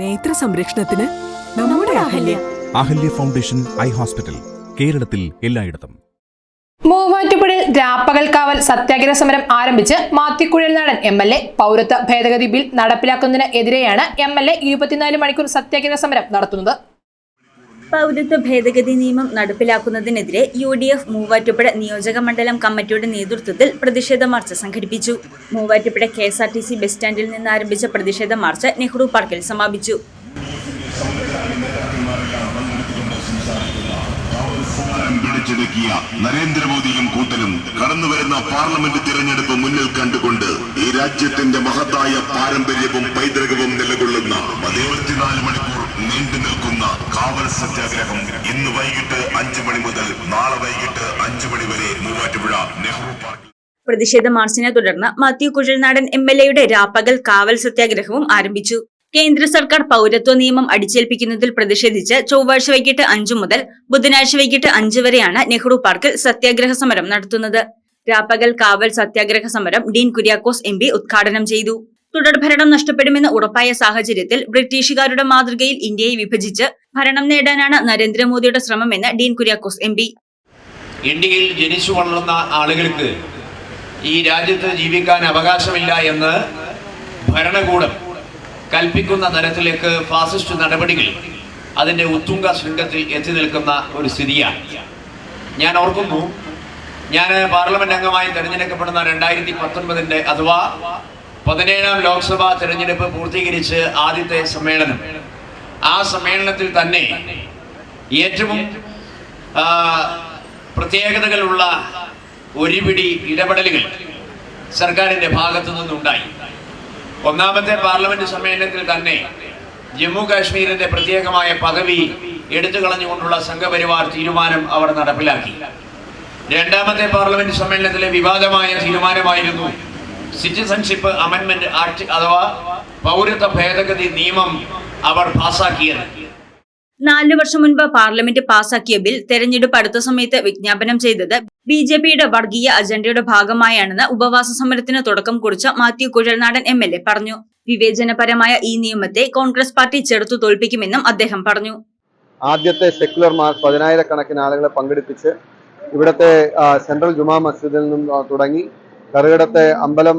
നേത്ര സംരക്ഷണത്തിന് നമ്മുടെ Ahalya. Ahalya. Foundation eye hospital കേരളത്തിൽ എല്ലായിടത്തും. മൂവാറ്റുപുഴയിൽ രാപ്പകൽക്കാവൽ സത്യാഗ്രഹ സമരം ആരംഭിച്ച് മാത്തിക്കുഴൽ നാടൻ എം എൽ എ പൗരത്വ ഭേദഗതി ബിൽ നടപ്പിലാക്കുന്നതിനെതിരെയാണ് എം എൽ എ ഇരുപത്തിനാല് മണിക്കൂർ സത്യാഗ്രഹ സമരം നടത്തുന്നത്. പൗരത്വ ഭേദഗതി നിയമം നടപ്പിലാക്കുന്നതിനെതിരെ യു ഡി എഫ് മൂവാറ്റുപുഴ നിയോജക മണ്ഡലം കമ്മിറ്റിയുടെ നേതൃത്വത്തിൽ പ്രതിഷേധ മാർച്ച് സംഘടിപ്പിച്ചു. Muvattupuzha K S R T C bus സ്റ്റാൻഡിൽ നിന്ന് ആരംഭിച്ച പ്രതിഷേധ മാർച്ച് നെഹ്റു പാർക്കിൽ സമാപിച്ചു. പിടിച്ചെടുക്കിയ നരേന്ദ്രമോദിയും കൂട്ടരും കടന്നുവരുന്ന പാർലമെന്റ് തിരഞ്ഞെടുപ്പ് മുന്നിൽ കണ്ടുകൊണ്ട് ഈ രാജ്യത്തിന്റെ മഹത്തായ പാരമ്പര്യവും പൈതൃകവും നിലകൊള്ളുന്ന പതിനെഴുപത്തിനാല് മണിക്കൂർ നീണ്ടു നിൽക്കുന്ന കാവൽ സത്യാഗ്രഹം ഇന്ന് വൈകിട്ട് അഞ്ചു മണി മുതൽ നാളെ വൈകിട്ട് അഞ്ചു മണി വരെ മൂവാറ്റുപുഴ നെഹ്റു പാർക്ക് പ്രതിഷേധ മാർച്ചിനെ തുടർന്ന് മാത്യു കുഴൽനാടൻ എം എൽ എയുടെ രാപ്പകൽ കാവൽ സത്യാഗ്രഹവും ആരംഭിച്ചു. കേന്ദ്ര സർക്കാർ പൗരത്വ നിയമം അടിച്ചേൽപ്പിക്കുന്നതിൽ പ്രതിഷേധിച്ച് ചൊവ്വാഴ്ച വൈകിട്ട് അഞ്ചു മുതൽ ബുധനാഴ്ച വൈകിട്ട് അഞ്ചു വരെയാണ് നെഹ്റു പാർക്കിൽ സത്യാഗ്രഹ സമരം നടത്തുന്നത്. രാപ്പകൽ കാവൽ സത്യാഗ്രഹ സമരം ഡീൻ കുര്യാക്കോസ് എം ഉദ്ഘാടനം ചെയ്തു. തുടർഭരണം നഷ്ടപ്പെടുമെന്ന് ഉറപ്പായ സാഹചര്യത്തിൽ ബ്രിട്ടീഷുകാരുടെ മാതൃകയിൽ ഇന്ത്യയെ വിഭജിച്ച് ഭരണം നേടാനാണ് നരേന്ദ്രമോദിയുടെ ശ്രമമെന്ന് ഡീൻ കുര്യാക്കോസ് എം ഇന്ത്യയിൽ ജനിച്ചു വളർന്ന ആളുകൾക്ക് ഈ രാജ്യത്ത് ജീവിക്കാൻ അവകാശമില്ല എന്ന് ഭരണകൂടം കൽപ്പിക്കുന്ന തരത്തിലേക്ക് ഫാസിസ്റ്റ് നടപടികൾ അതിന്റെ ഉത്തുംഗ ശൃംഗത്തിൽ എത്തി നിൽക്കുന്ന ഒരു സ്ഥിതിയാണ്. ഞാൻ ഓർക്കുന്നു ഞാൻ പാർലമെന്റ് അംഗമായി തെരഞ്ഞെടുക്കപ്പെടുന്ന രണ്ടായിരത്തി പത്തൊൻപതിന്റെ അഥവാ പതിനേഴാം ലോക്സഭാ തിരഞ്ഞെടുപ്പ് പൂർത്തീകരിച്ച് ആദ്യത്തെ സമ്മേളനം. ആ സമ്മേളനത്തിൽ തന്നെ ഏറ്റവും പ്രത്യേകതകളുള്ള ഒരുപിടി ഇടപെടലുകൾ സർക്കാരിന്റെ ഭാഗത്തു നിന്നുണ്ടായി. ഒന്നാമത്തെ പാർലമെന്റ് സമ്മേളനത്തിൽ തന്നെ ജമ്മു കാശ്മീരിന്റെ പ്രത്യേകമായ പദവി എടുത്തു കളഞ്ഞുകൊണ്ടുള്ള സംഘപരിവാർ തീരുമാനം അവർ നടപ്പിലാക്കി. രണ്ടാമത്തെ പാർലമെന്റ് സമ്മേളനത്തിലെ വിവാദമായ തീരുമാനമായിരുന്നു സിറ്റിസൺഷിപ്പ് അമെൻമെന്റ് ആക്ട് അഥവാ പൗരത്വ ഭേദഗതി നിയമം അവർ പാസാക്കിയത്. നാലു വർഷം മുൻപ് പാർലമെന്റ് പാസാക്കിയ ബിൽ തെരഞ്ഞെടുപ്പ് അടുത്ത സമയത്ത് വിജ്ഞാപനം ചെയ്തത് ബി ജെ പിയുടെ വർഗീയ അജണ്ടയുടെ ഭാഗമായാണെന്ന് ഉപവാസ സമരത്തിന് തുടക്കം കുറിച്ച Mathew Kuzhalnadan M L A പറഞ്ഞു. വിവേചനപരമായ ഈ നിയമത്തെ കോൺഗ്രസ് പാർട്ടി ചെറുത്തു തോൽപ്പിക്കുമെന്നും അദ്ദേഹം പറഞ്ഞു. ആദ്യത്തെ സെക്യുലർ മാർച്ച് പതിനായിരക്കണക്കിന് ആളുകളെ പങ്കെടുപ്പിച്ച് ഇവിടുത്തെ സെൻട്രൽ ജുമാ മസ്ജിദിൽ നിന്നും തുടങ്ങി കറുകടത്തെ അമ്പലം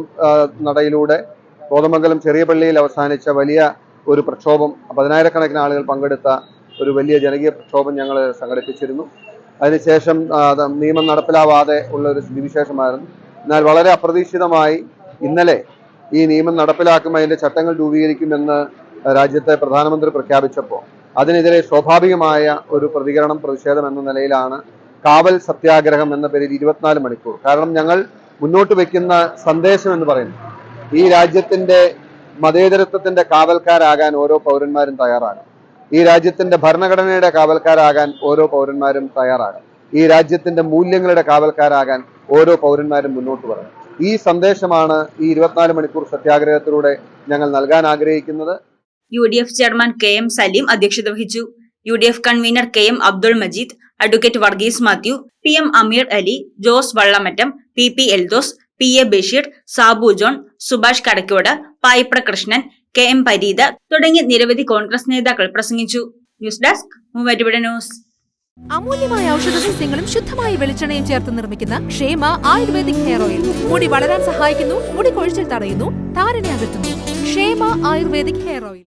നടയിലൂടെ കോതമംഗലം ചെറിയ പള്ളിയിൽ അവസാനിച്ച വലിയ ഒരു പ്രക്ഷോഭം പതിനായിരക്കണക്കിന് ആളുകൾ പങ്കെടുത്ത ഒരു വലിയ ജനകീയ പ്രക്ഷോഭം ഞങ്ങൾ സംഘടിപ്പിച്ചിരുന്നു. അതിനുശേഷം നിയമം നടപ്പിലാവാതെ ഉള്ള ഒരു സ്ഥിതിവിശേഷമായിരുന്നു. എന്നാൽ വളരെ അപ്രതീക്ഷിതമായി ഇന്നലെ ഈ നിയമം നടപ്പിലാക്കും അതിന്റെ ചട്ടങ്ങൾ രൂപീകരിക്കുമെന്ന് രാജ്യത്തെ പ്രധാനമന്ത്രി പ്രഖ്യാപിച്ചപ്പോൾ അതിനെതിരെ സ്വാഭാവികമായ ഒരു പ്രതികരണം പ്രതിഷേധം എന്ന നിലയിലാണ് കാവൽ സത്യാഗ്രഹം എന്ന പേരിൽ ഇരുപത്തിനാല് മണിക്കൂർ. കാരണം ഞങ്ങൾ മുന്നോട്ട് വെക്കുന്ന സന്ദേശം എന്ന് പറയുന്നത് ഈ രാജ്യത്തിന്റെ മതേതരത്വത്തിന്റെ കാവൽക്കാരാകാൻ ഓരോ പൗരന്മാരും തയ്യാറാകണം. ഈ രാജ്യത്തിന്റെ ഭരണഘടനയുടെ കാവൽക്കാരാകാൻ ഓരോ പൗരന്മാരും തയ്യാറാകണം. ഈ രാജ്യത്തിന്റെ മൂല്യങ്ങളുടെ കാവൽക്കാരാകാൻ ഓരോ പൗരന്മാരും മുന്നോട്ട് വരണം. ഈ സന്ദേശമാണ് ഈ ഇരുപത്തിനാല് മണിക്കൂർ സത്യാഗ്രഹത്തിലൂടെ ഞങ്ങൾ നൽകാൻ ആഗ്രഹിക്കുന്നത്. U D F chairman K M Saleem അധ്യക്ഷത വഹിച്ചു. U D F convener K M Abdul Majeed advocate Varghese Mathew P M Ameer Ali Jose Vallamattom P P Eldhose P A Basheer Sabu John Subhash Kadakkode Payipra Krishnan K M Pareetha തുടങ്ങിയ നിരവധി കോൺഗ്രസ് നേതാക്കൾ പ്രസംഗിച്ചു. News desk news. അമൂല്യമായ ഔഷധ സസ്യങ്ങളും ശുദ്ധമായ വെളിച്ചെണ്ണയും ചേർത്ത് നിർമ്മിക്കുന്ന ക്ഷേമ ആയുർവേദിക് ഹെയർ ഓയിൽ. മുടി വളരാൻ സഹായിക്കുന്നു മുടി കൊഴിച്ചിൽ തടയുന്നു താരനെ അകറ്റുന്നു. ക്ഷേമ ആയുർവേദിക് ഹെയർ ഓയിൽ.